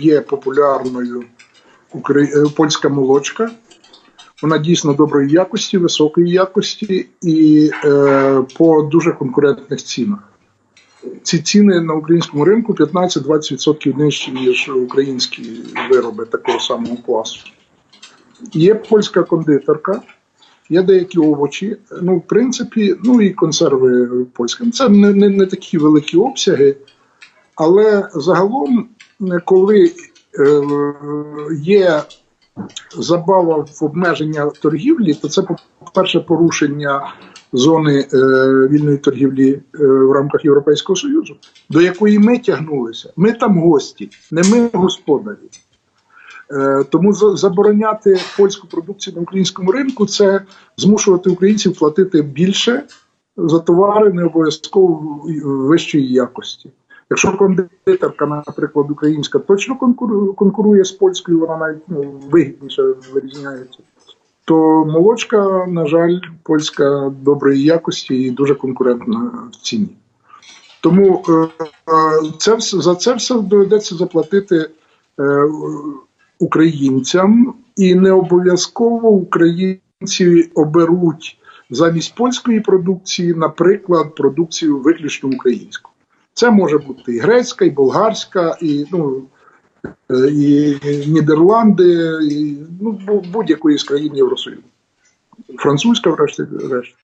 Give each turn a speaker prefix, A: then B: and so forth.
A: є популярною е, польська молочка. Вона дійсно доброї якості, високої якості і е, по дуже конкурентних цінах. Ці ціни на українському ринку 15-20% нижчі, ніж українські вироби такого самого класу. Є польська кондитерка, є деякі овочі. Ну, в принципі, ну і консерви польські. Це не, не, не такі великі обсяги, але загалом, коли е, є забава в обмеження торгівлі, то це, по-перше, порушення зони е, вільної торгівлі е, в рамках Європейського Союзу, до якої ми тягнулися. Ми там гості, не ми господарі. Тому за- забороняти польську продукцію на українському ринку це змушувати українців платити більше за товари не обов'язково вищої якості. Якщо кондитерка, наприклад, українська точно конкурує, з польською, вона навіть ну, вигідніше вирізняється, то молочка, на жаль, польська доброї якості і дуже конкурентна в ціні. Тому е, е, це, за це все доведеться заплатити е, українцям, і не обов'язково українці оберуть замість польської продукції, наприклад, продукцію виключно українську. Це може бути і грецька, і болгарська, і, ну, е, і Нідерланди, і ну, будь-якої з країн Євросоюзу. Французька, врешті решт.